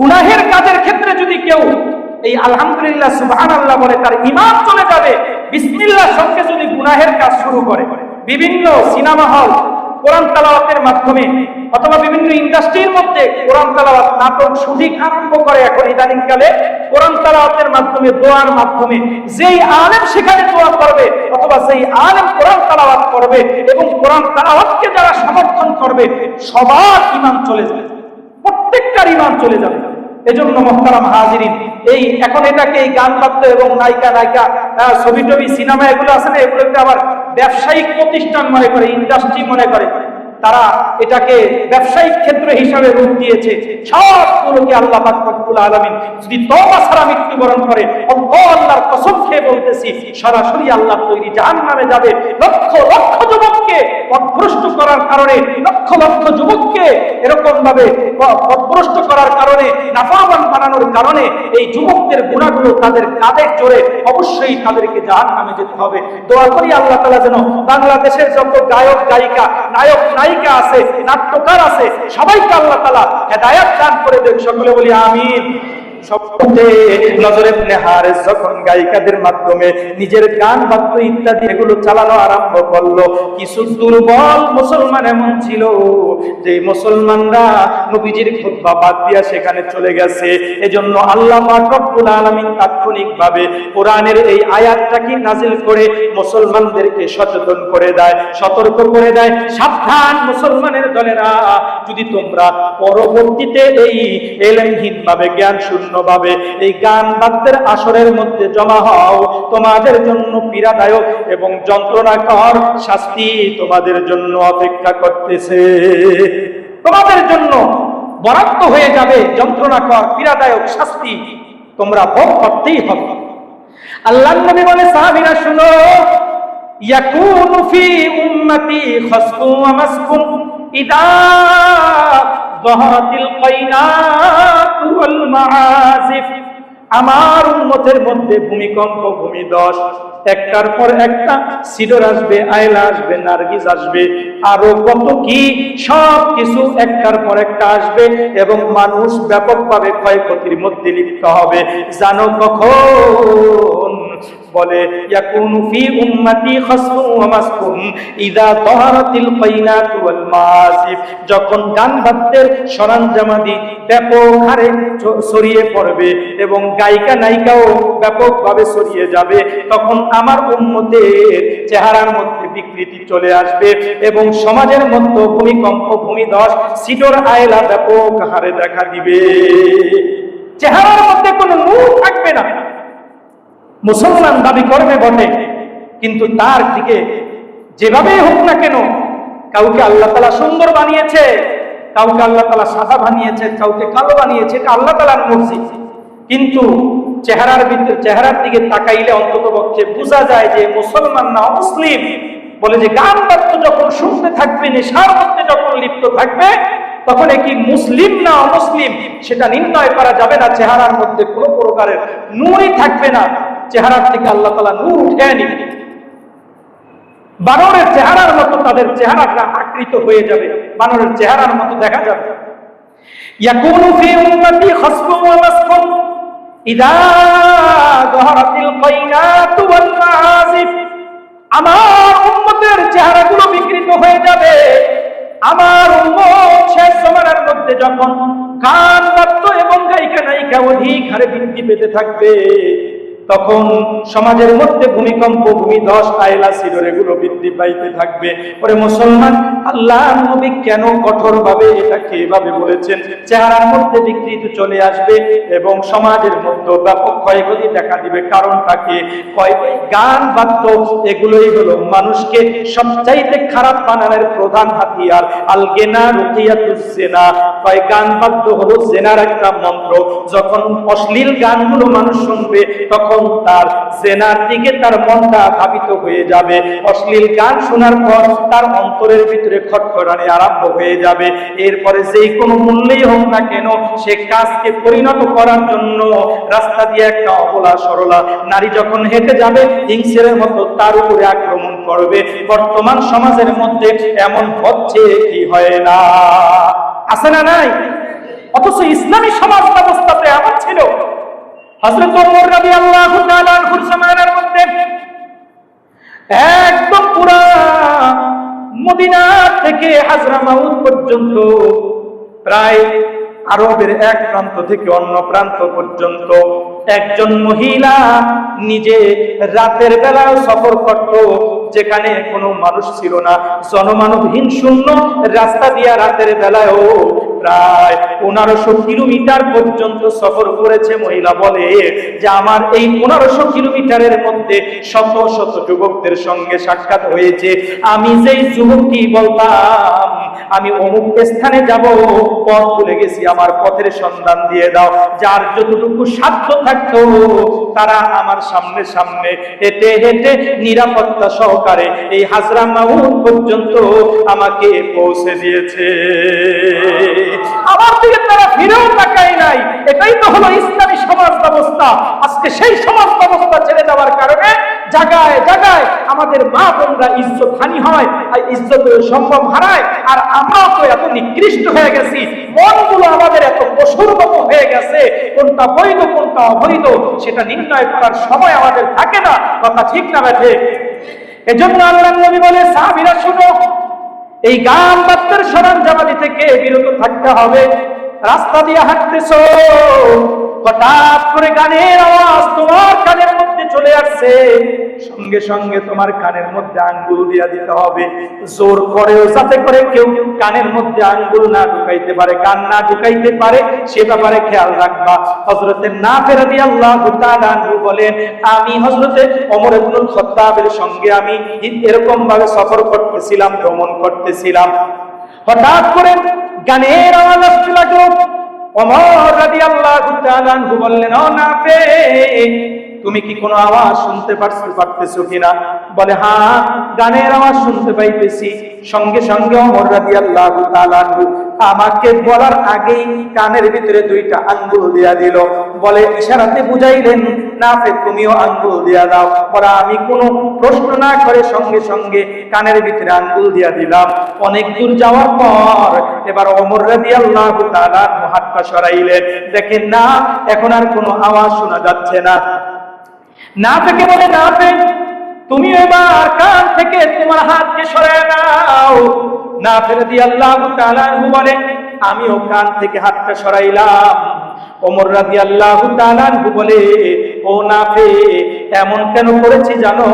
গুনাহের কাজের ক্ষেত্রে যদি কেউ এই আলহামদুলিল্লাহ সুবহান আল্লাহ বলে তার ইমান চলে যাবে বিসমিল্লাহর সঙ্গে যদি গুনাহের কাজ শুরু করে, বিভিন্ন সিনেমা হল, কোরআন তালাওয়াতের মাধ্যমে অথবা বিভিন্ন ইন্ডাস্ট্রির মধ্যে কোরআন তালাওয়াত নাটক শুটিং আরম্ভ করে, এখন ইদানিংকালে কোরআন তালাওয়াতের মাধ্যমে, দোয়ার মাধ্যমে, যেই আলেম সেখানে দোয়া করবে অথবা যেই আলেম কোরআন তালাওয়াত করবে এবং কোরআন তালাওয়াতকে যারা সমর্থন করবে, সবার ইমান চলে যাবে। প্রত্যেকটার ইমান চলে যাবে। এজন্য মোহতারাম হাজিরিন, এই এখন এটাকে এই গান বাদ্য এবং নায়িকা নায়িকা ছবি টবি, সিনেমা এগুলো আছে না, এগুলোকে আবার ব্যবসায়িক প্রতিষ্ঠান মনে করে ইন্ডাস্ট্রি মনে করে। তারা এটাকে ব্যবসায়িক ক্ষেত্র হিসাবে রূপ দিয়েছে। সবগুলোকে আল্লাহ পাক রব্বুল আলামিন যদি তওবা ছাড়া মৃত্যুবরণ করে আল্লাহ আল্লাহর কসম খেয়ে বলতেছি, সরাসরি আল্লাহ তৈরি জাহান্নামে যাবে। লক্ষ লক্ষ যুবককে পথভ্রষ্ট করার কারণে, লক্ষ লক্ষ যুবককে এরকম ভাবে পথভ্রষ্ট করার কারণে নাফরমান বানানোর কারণে এই যুবকদের গুণাগুলো তাদের কাঁধে চড়ে অবশ্যই তাদেরকে জাহান নামে যেতে হবে। দোয়া করি আল্লাহ তালা যেন বাংলাদেশের যত গায়ক, গায়িকা, নায়ক, নায়িকা আছে নাট্যকার আছে সবাইকে আল্লাহ তালা হেদায়াত দান করে দেন। সকলে বলি আমিন। নজরে গান ইত্যাদি এগুলো চালানো আরম্ভ করল দুর্বল মুসলমান এমন ছিল সেখানে চলে গেছে। এজন্য আল্লাহ আলামিন তাৎক্ষণিকভাবে কোরআনের এই আয়াতটাকে নাজিল করে মুসলমানদেরকে সচেতন করে দেয়, সতর্ক করে দেয়। সাবধান মুসলমানের দলেরা, যদি তোমরা পরবর্তীতে এই এলেমহীন ভাবে জ্ঞান শূন্য ভাবে এই গান বাদ্যের আসরের মধ্যে জমা হও তোমাদের জন্য পীড়াদায়ক এবং যন্ত্রণাকর শাস্তি তোমাদের জন্য অপেক্ষা করতেছে তোমাদের জন্য বরাদ্দ হয়ে যাবে যন্ত্রণাকর পীড়াদায়ক শাস্তি তোমরা ভোগ করতেই হবে আল্লাহ নবী বলে সাহাবীরা শুনো ইয়াকুনু ফি উম্মতি খাসফু ওয়া মাসকুন ইদা ظهرت القينات আমার উন্মতের মধ্যে ভূমিকম্প ভূমি দশ একটার পর একটা সিডর আসবে আয়লা আসবে, নার্গিস আসবে, আরও কত কি সব কিছু একটার পর একটা আসবে এবং মানুষ ব্যাপকভাবে ক্ষয়ক্ষতির মধ্যে লিপ্ত হবে। জানো কখন? বলে, ইয়াকুনু ফি উম্মতি খাসফুন ওয়া মাসকুন ইদা তাহারাতিল কাইনাত ওয়াল মাসিফ। যখন গান বাদ্যের সরঞ্জামাদি ব্যাপক হারে ছড়িয়ে পড়বে এবং গায়িকা নায়িকাও ব্যাপকভাবে ছড়িয়ে যাবে, তখন আমার উম্মতের চেহারার মধ্যে বিকৃতি চলে আসবে এবং সমাজের মধ্যে ভূমিকম্প, ভূমিধস সিডর আয়লা ব্যাপক হারে দেখা দিবে। চেহারার মধ্যে কোনো নূর থাকবে না। মুসলমান দাবি করবে বটে। কিন্তু তার দিকে যেভাবেই হোক না কেন, কাউকে আল্লাহ তালা সুন্দর বানিয়েছে, কাউকে আল্লাহ তালা সাদা বানিয়েছে, কাউকে কালো বানিয়েছে, এটা আল্লাহ তালার মর্জি। কিন্তু চেহারার ভিতরে চেহারার দিকে তাকাইলে অন্তত পক্ষে বোঝা যায় যে মুসলমান না মুসলিম। বলে যে গান বাদ্য যখন শুনতে থাকবে, নেশার মধ্যে যখন লিপ্ত থাকবে, তখন কি মুসলিম না অমুসলিম? সেটা নির্ণয় করা যাবে না। চেহারার মধ্যে কোনো প্রকারের নূরই থাকবে না। চেহারার থেকে আল্লাহ তালা নূর উঠে নিবে বানরের চেহারার মতো তাদের চেহারাটা আকৃত হয়ে যাবে, বানরের চেহারার মতো দেখা যাবে। আমার উম্মতের চেহারাগুলো বিকৃত হয়ে যাবে। আমার উম্মত শেষ মধ্যে যখন গান বাদ্য এবং গায়িকা নায়িকা অধিক হারে বৃদ্ধি পেতে থাকবে। তখন সমাজের মধ্যে ভূমিকম্প, ভূমিধস আয়লা সিডর, এগুলো বৃদ্ধি পাইতে থাকবে। পরে মুসলমান, আল্লাহ নবী কেন কঠোর ভাবে এটাকে এভাবে বলেছেন? চেহারার মধ্যে বিকৃতি চলে আসবে এবং সমাজের মধ্যে ব্যাপক ক্ষয়ক্ষতি দেখা দিবে। কারণটাকে গান, বাদ্য, এগুলোই হলো মানুষকে সবচাইতে খারাপ বানানোর প্রধান হাতিয়ার। আলগেনা রুকিয়াতুজ জেনা। কয়, গান, বাদ্য হলো জেনার একটা মন্ত্র। যখন অশ্লীল গানগুলো মানুষ শুনবে, তখন তার জেনার দিকে তার মনটা ধাবিত হয়ে যাবে। অশ্লীল গান শোনার পর তার অন্তরের ভিতরে খটখটানি আরম্ভ হয়ে যাবে। এরপরে যেই কোনো মূল্যেই হোক না কেন সে কাজকে পরিণত করার জন্য রাস্তা দিয়ে একটা অবলা সরলা, নারী যখন হেঁটে যাবে, হিংসের মতো তার উপরে আক্রমণ করবে। বর্তমান সমাজের মধ্যে এমন হচ্ছে কি হয় না? আছে না নাই? অথচ ইসলামী সমাজ ব্যবস্থাতে এমন ছিল। আরবের এক প্রান্ত থেকে অন্য প্রান্ত পর্যন্ত একজন মহিলা নিজে রাতের বেলায় সফর করত, যেখানে কোনো মানুষ ছিল না। জনমানবহীন শূন্য রাস্তা দিয়া রাতের বেলায়ও প্রায় পনেরোশো কিলোমিটার পর্যন্ত সফর করেছে মহিলা বলে যে আমার এই পনেরোশো কিলোমিটারের মধ্যে শত শত যুবকদের সঙ্গে সাক্ষাৎ হয়েছে। আমি যেই যুবকটি বলতাম, আমি অমুক স্থানে যাব, পথ ভুলে গেছি, আমার পথের সন্ধান দিয়ে দাও। যার যতটুকু সাধ্য থাকতো, তারা আমার সামনে সামনে হেঁটে হেঁটে নিরাপত্তা সহকারে এই হাজরা মাউন পর্যন্ত আমাকে পৌঁছে দিয়েছে। আমার দিকে তারা ফিরেও তাকায় নাই। এটাই তো হলো ইসলামী সমাজ ব্যবস্থা। আজকে সেই সমাজ ব্যবস্থা ছেড়ে যাওয়ার কারণে জায়গায় জায়গায় আমাদের মা বোনরা ইজ্জত হানি হয় আর ইজ্জত সম্ভব হারায়। আর আমরাও তো এত নিকৃষ্ট হয়ে গেছি, মনগুলো আমাদের এত পশুর হয়ে গেছে, কোনটা বৈধ, কোনটা অবৈধ, সেটা নির্ণয় করার সময় আমাদের থাকে না। কথা ঠিক না, ব্যাঠে? এজন্য আল্লাহ নবী বলে, সাহাবীরা, শুনো এই গান বাদ্যের সরঞ্জামাদি থেকে বিরত থাকতে হবে। রাস্তা দিয়ে হাঁটতেছ। হঠাৎ করে গানের আওয়াজ, তোমার কানের মধ্যে চলে আসছে। সঙ্গে সঙ্গে তোমার কানের মধ্যে আঙ্গুল দিয়া দিতে হবে। জোর করেও যাতে করে কেউ কানের মধ্যে আঙ্গুল না ঢুকাইতে পারে গান না ঢুকাইতে পারে, সে ব্যাপারে খেয়াল রাখবা। হজরতে না ফেরা দিয়ে আল্লাহ বলেন, আমি হজরতে অমর ইবনুল খত্তাবের সঙ্গে আমি এরকম ভাবে সফর করতেছিলাম, ভ্রমণ করতেছিলাম। হঠাৎ করে গানের আওয়াজ আসতে লাগল। অমর তাআলা আনহু বললেন, ও নাফে তুমি কি কোনো আওয়াজ শুনতে পারছ পারতেছো কিনা? বলে হ্যাঁ গানের আওয়াজ শুনতে পাইতেছি। সঙ্গে সঙ্গে অমর তাআলা আনহু আমাকে বলার আগেই কানের ভিতরে দুইটা আঙ্গুল দিয়া দিল। বলে, ইশারাতে বুঝাইলেন নাফে তুমিও আঙ্গুল দিয়া দাও। বলে, আমি কোনো প্রশ্ন না করে সঙ্গে সঙ্গে কানের ভিতরে আঙ্গুল দিয়া দিলাম। অনেক দূর যাওয়ার পর এবার অমর রাদিয়াল্লাহু তাআলা হাতটা সরাইলেন। দেখেন না, এখন আর কোনো আওয়াজ শোনা যাচ্ছে না। না থেকে বলে না তুমি এবার কান থেকে তোমার হাতকে সরায় নাও। না ফেলে দিয়ে আল্লাহ তাআলাহু বলে, আমিও কান থেকে হাতটা সরাইলাম। ওমর রাদি আল্লাহ তাআলাহু বলে, ও নাফে এমন কেন করেছি জানো?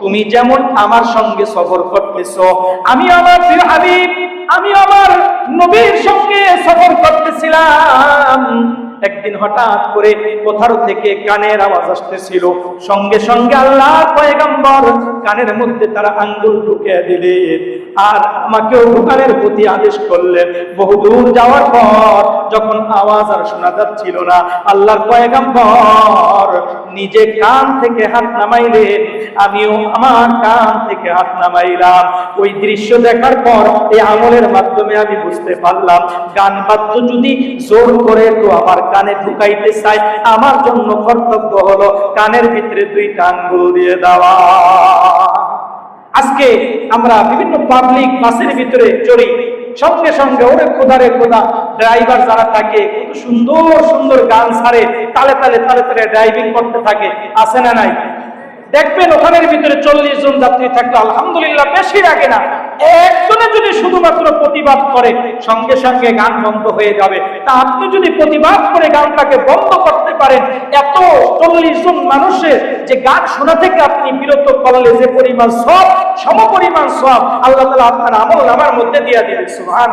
তুমি যেমন আমার সঙ্গে সফর করতেছো, আমি আমার প্রিয় হাবিব, আমি আমার নবীর সঙ্গে সফর করতেছিলাম। একদিন হঠাৎ করে কোথাও থেকে কানের আওয়াজ আসতেছিল। সঙ্গে সঙ্গে আল্লাহ পয়গম্বর কানের মধ্যে তারা আঙ্গুল ঢুকে দিলেন। আর আমাকেও দোকানের প্রতি আদেশ করলেন। বহুদূর যাওয়ার পর যখন আওয়াজ আর শোনা যাচ্ছিল না, আল্লাহর পয়গম্বর নিজে কান থেকে হাত নামাইলেন, আমিও আমার কান থেকে হাত নামাইলাম। ওই দৃশ্য দেখার পর এই আমলের মাধ্যমে আমি বুঝতে পারলাম, গান বাদ্য যদি জোর করে তো আমার কানে ঢুকাইতে চাই আমার জন্য কর্তব্য হলো কানের ভিতরে দুইটা আঙ্গুল দিয়ে দেওয়া। আজকে আমরা বিভিন্ন পাবলিক বাসের ভিতরে চড়ি। সঙ্গে সঙ্গে ওরে খোদারে খোদা ড্রাইভার যারা থাকে সুন্দর সুন্দর গান ছাড়ে, তালে তালে তালে তালে ড্রাইভিং করতে থাকে আসে না নাই? দেখবেন ওখানের ভিতরে চল্লিশ জন যাত্রী থাকলে আলহামদুলিল্লাহ বেশি রাখে না। একজনে যদি শুধুমাত্র প্রতিবাদ করে, সঙ্গে সঙ্গে গান বন্ধ হয়ে যাবে। তা আপনি যদি প্রতিবাদ করে গানটাকে বন্ধ করতে পারেন, এত চল্লিশ জন মানুষের যে গান শোনা থেকে আপনি বিরত করলে যে পরিমাণ সব সম পরিমাণ সব, আল্লাহ তালা আপনার আমল আমার মধ্যে দিয়ে সুহান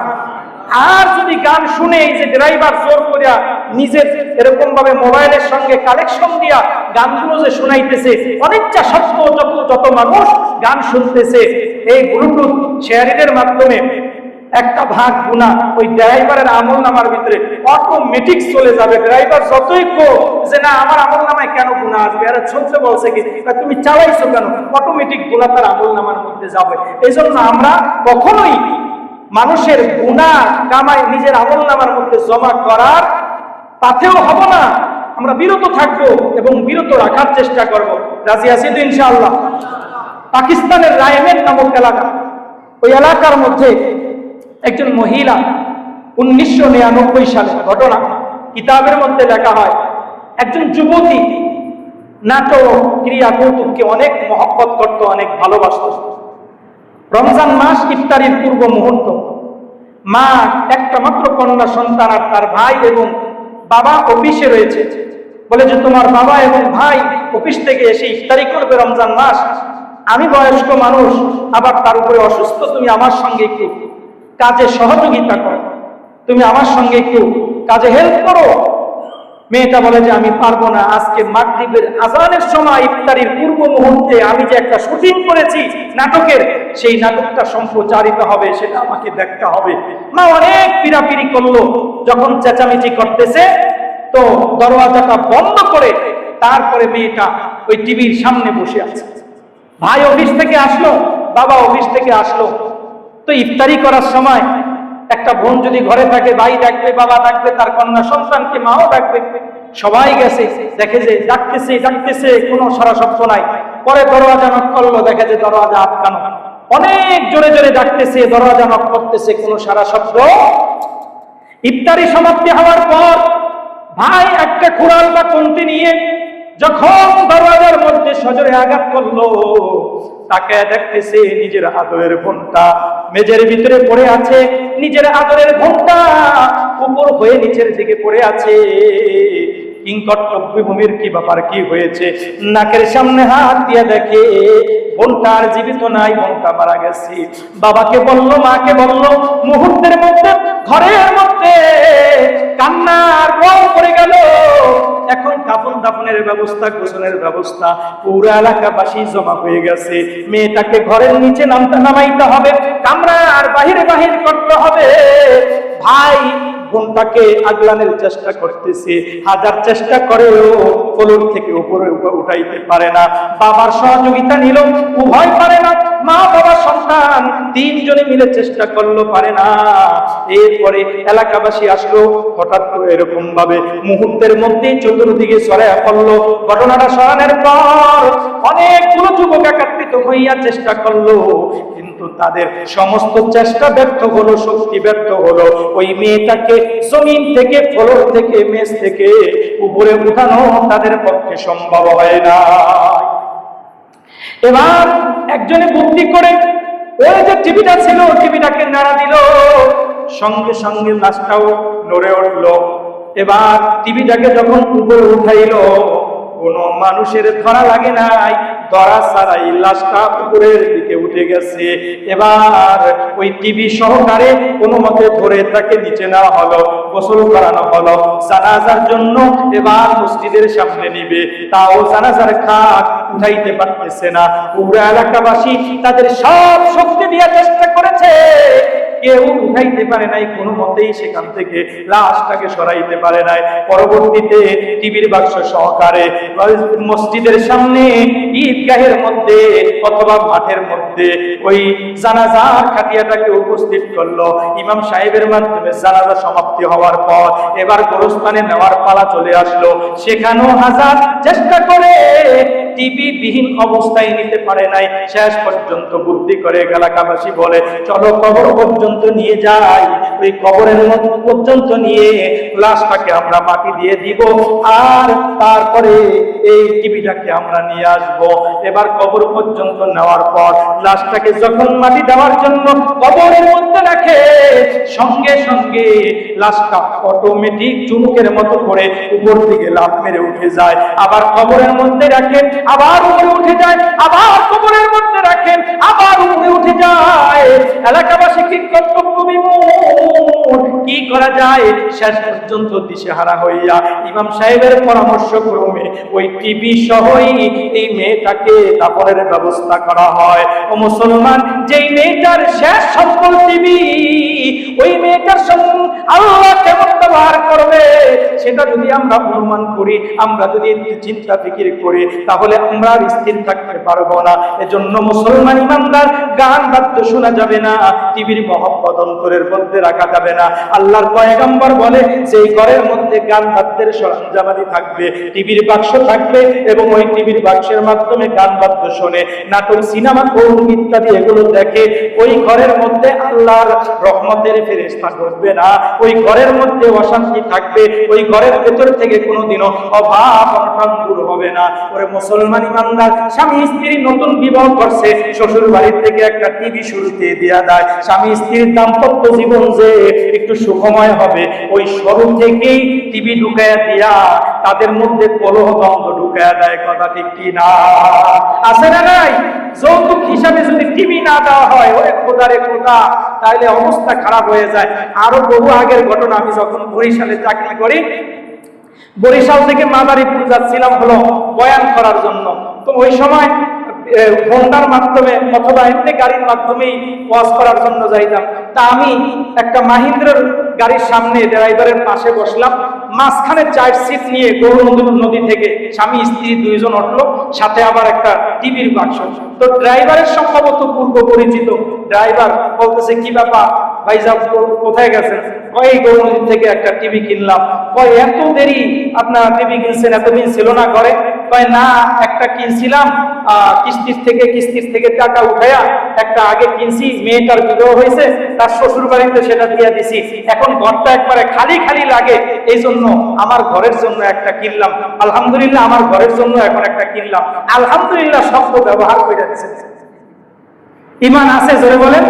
আর যদি গান শুনে এই যে ড্রাইভার জোর করিয়া নিজের এরকম ভাবে মোবাইলের সঙ্গে কালেকশন দিয়া গানগুলো যে শোনাইতেছে অনেকটা সত্য যত যত মানুষ গান শুনতেছে, এই ব্লুটুথ শেয়ারিংয়ের মাধ্যমে একটা ভাগ গুণা ওই ড্রাইভারের আমল নামার ভিতরে অটোমেটিক চলে যাবে। ড্রাইভার যতই কো যে না, আমার আমল নামায় কেন গুণা আসবে? আরে চলছে বলছে কি? তুমি চালাইছো কেন? অটোমেটিক গুণা তার আমল নামার মধ্যে যাবে। এই জন্য আমরা কখনোই মানুষের গুণা কামাই নিজের আমল নামার মধ্যে জমা করার পাথেও হব না। আমরা বিরত থাকব এবং বিরত রাখার চেষ্টা করব। রাজি আছি তো ইনশাআল্লাহ? পাকিস্তানের রায়মেন নামক এলাকা। ওই এলাকার মধ্যে একজন মহিলা উনিশশো নিরানব্বই সালে ঘটনা, কিতাবের মধ্যে লেখা হয়, একজন যুবতী নাটক ক্রিয়া কৌতুককে অনেক মহব্বত করত, অনেক ভালোবাসত। রমজান মাস ইফতারির পূর্ব মুহূর্ত। মা একটা মাত্র কন্যা সন্তান আর তার ভাই এবং বাবা অফিসে রয়েছে। বলে যে, তোমার বাবা এবং ভাই অফিস থেকে এসে ইফতারি করবে রমজান মাস। আমি বয়স্ক মানুষ, আবার তার উপরে অসুস্থ তুমি আমার সঙ্গে একটু কাজে সহযোগিতা করো। তুমি আমার সঙ্গে একটু কাজে হেল্প করো। মেয়েটা বলে যে, আমি পারব না। আজকে মাগরিবের আজানের সময়, ইফতারির পূর্ব মুহূর্তে আমি যে একটা শুটিং করেছি নাটকের, সেই নাটকটা সম্প্রচারিত হবে, সেটা আমাকে দেখতে হবে। মা অনেক পিরাপিরি করল। যখন চেঁচামেচি করতেছে, তো দরওয়াজাটা বন্ধ করে তারপরে মেয়েটা ওই টিভির সামনে বসে আছে। ভাই অফিস থেকে আসলো, বাবা অফিস থেকে আসলো। তো ইফতারি করার সময় একটা বোন যদি ঘরে থাকে, ভাই ডাকবে, বাবা ডাকবে, তার কন্যা সন্তানকে মাও ডাকবে? সবাই গেছে, দেখে যে ডাকতেছে ডাকতেছে, কোনো সারা শব্দ নাই। পরে দরওয়াজা নক করল, দেখে যে দরওয়াজা আটকানো। অনেক জোরে জোরে ডাকতেছে, দরওয়াজা নক করতেছে, কোনো সারা শব্দ। ইফতারি সমাপ্তি হওয়ার পর ভাই একটা কুড়াল বা কমতি নিয়ে যখন দরওয়াজার মধ্যে সজরে আঘাত করল তাকে দেখতেছে নিজের আদরের ঘণ্টা মেজের ভিতরে পড়ে আছে, নিজের আদরের ঘণ্টা উপর হয়ে নিচের দিকে পড়ে আছে। ভূমির কি ব্যাপার, কি হয়েছে? নাকের সামনে হাত দিয়ে দেখে বোনটা আর জীবিত নাই, বোনটা মারা গেছে। বাবাকে বলল, মাকে বলল, মুহূর্তের মধ্যে, ঘরের মধ্যে কান্নার রং পড়ে গেল। এখন কাপন দাপনের ব্যবস্থা, গোসলের ব্যবস্থা, পুরো এলাকাবাসী জমা হয়ে গেছে। মেয়েটাকে ঘরের নিচে নামতে নামাইতে হবে, কামরার বাহিরে বাহির করতে হবে। ভাই বোনটাকে আগলানোর চেষ্টা করতেছে। হাজার চেষ্টা করেও ফলুর থেকে উপরে উঠাইতে পারে না। বাবার সহযোগিতা নিল, উভয় পারে না। মা, বাবা, সন্তান, তিনজনে মিলে চেষ্টা করল, পারে না। এরপরে এলাকাবাসী আসলো, হঠাৎ করে এরকম ভাবে মুহূর্তের মধ্যেই চতুর্দিকে সরাইয়া পড়ল। ঘটনাটা সরানোর পর অনেকগুলো যুবক একত্রিত হইয়া চেষ্টা করল তাদের সমস্ত চেষ্টা ব্যর্থ হলো, শক্তি ব্যর্থ হলো। ওই মেয়েটাকে জমিন থেকে ফলর থেকে, মেজ থেকে উপরে উঠানো তাদের পক্ষে সম্ভব হয় না। এবার একজনে বুদ্ধি করে, ওই যে টিভিটা ছিল, টিভিটাকে নাড়া দিল। সঙ্গে সঙ্গে লাশটাও নড়ে উঠল। এবার টিভিটাকে যখন উপরে উঠাইলো কোনো মানুষের ধরা লাগে নাই। ধরা ছাড়াই লাশটা উপরের দিকে উঠে গেছে। এবার ওই টিভি সহকারে কোনো মতে ধরে তাকে নিচে নেওয়া হলো, গোসল করানো হলো। জানাজার জন্য এবার মসজিদের সামনে নিবে। তাও জানাজার খাট উঠাইতে পারতেছে না। পুরো এলাকাবাসী তাদের সব শক্তি দিয়ে চেষ্টা করেছে। কেউ উঠাইতে পারে নাই, কোনো মতেই সেখান থেকে লাশটাকে সরাইতে পারে নাই। পরবর্তীতে টিভির বাক্স সহকারে মসজিদের সামনে, ঈদগাহের মধ্যে অথবা মাঠের মধ্যে ওই জানাজার খাটিয়াটাকে উপস্থিত করল। ইমাম সাহেবের মাধ্যমে জানাজা সমাপ্তি হওয়ার পর এবার গোরস্থানে নেওয়ার পালা চলে আসলো। সেখানেও হাজার চেষ্টা করে টিভি বিহীন অবস্থায় নিতে পারে নাই। শেষ পর্যন্ত বুদ্ধি করে এলাকাবাসী বলে, চলো কবর পর্যন্ত নিয়ে যাই। ওই কবরের পর্যন্ত নিয়ে লাশটাকে আমরা মাটি দিয়ে দিব। আর তারপরে এই টিভিটাকে আমরা নিয়ে আসব। এবার কবর পর্যন্ত নেওয়ার পর লাশটাকে যখন মাটি দেওয়ার জন্য কবরের মধ্যে রাখে, সঙ্গে সঙ্গে লাশটা অটোমেটিক চুমুকের মতো করে উপর দিকে লাভ মেরে উঠে যায়। আবার কবরের মধ্যে রাখেন আবার উপরে উঠে যায়, আবার কবরের মধ্যে রাখেন, আবার উপরে উঠে যায়। এলাকাবাসী কি কর্তব্য বিমূল কি করা যায়? শেষ পর্যন্ত দিশেহারা হইয়া ইমাম সাহেবের পরামর্শ ক্রমে ওই টিভি সহই এই মেয়েটাকে দাপনের ব্যবস্থা করা হয়। ও মুসলমান যেই মেয়েটার শেষ সম্বল টিভি ওই মেয়েটার সঙ্গে আল্লাহ কেমন ব্যবহার করবে? সেটা যদি আমরা অনুমান করি, আমরা যদি চিন্তা ফিকির করি, তাহলে আমরা স্থির থাকতে পারব না। এজন্য মুসলমান ইমানদার গান বাদ্য শোনা যাবে না, টিভির মহব্বত অন্তরের মধ্যে রাখা যাবে না। আল্লাহর পয়গম্বর বলে সেই ঘরের মধ্যে গান বাদ্যের সরঞ্জামাদি থাকবে, টিভির বাক্স থাকবে এবং ওই টিভির বাক্সের মাধ্যমে গান বাদ্য শোনে। নাটক, সিনেমা কোন ইত্যাদি, এগুলো দেখে, ওই ঘরের মধ্যে আল্লাহর রহমতের ফেরেশতা ঘটবে না। ওই ঘরের মধ্যে অশান্তি থাকবে। ওই ঘরের ভেতর থেকে কোনোদিনও অভাব অনটন দূর হবে না। ওরে মুসলমান ইমানদার, স্বামী স্ত্রী নতুন বিবাহ করছে শ্বশুর বাড়ির থেকে একটা টিভি শুরুতে দেয়া দেয়। স্বামী স্ত্রীর দাম্পত্য জীবন যে একটু সুখময় হবে, ওই শুরু থেকেই টিভি ঢুকায়া দিয়া তাদের মধ্যে কলহ দ্বন্দ্ব ঢুকায়া দেয়। কথা ঠিক কি না? আছে না নাই? যৌতুক হিসাবে যদি টিভি না দেওয়া হয়, ওরে খোদারে খোদা, তাইলে অবস্থা খারাপ হয়ে যায়। আরও বহু আগের ঘটনা আমি যখন বরিশালে চাকরি করি, বরিশাল থেকে মাদারীপুর যাচ্ছিলাম হলো বয়ান করার জন্য। তো ওই সময় হোন্ডার মাধ্যমে অথবা এমনি গাড়ির মাধ্যমেই ওয়াজ করার জন্য যাইতাম। তা আমি একটা মাহিন্দ্রের গাড়ির সামনে ড্রাইভারের পাশে বসলাম। মাঝখানে চার সিট নিয়ে গৌরনদী নদী থেকে স্বামী, স্ত্রী দুইজন উঠল। সাথে আবার একটা টিভির বাক্স। তো ড্রাইভারের সম্ভবত পূর্ব পরিচিত ড্রাইভার বলতেছে, কি ব্যাপার? ভাই ভাইজাব কোথায় গেছেন? কয় গৌরনদী থেকে একটা টিভি কিনলাম। কয়, এত দেরি? আপনার টিভি কিনছেন? এতদিন ছিল না ঘরে? কয় না, একটা কিনছিলাম কিস্তির থেকে কিস্তির থেকে টাকা উঠায়া একটা আগে কিনছি, মেয়েটার বিবাহ হয়েছে, তার শ্বশুর বাড়িতে সেটা দিয়ে দিছি। এখন ঘরটা একবারে খালি খালি লাগে এই জন্য আমার ঘরের জন্য একটা কিনলাম। আলহামদুলিল্লাহ, আমার ঘরের জন্য এখন একটা কিনলাম। আলহামদুলিল্লাহ, শব্দ ব্যবহার করে যাচ্ছে ইমান আছে, জোরে বলেন।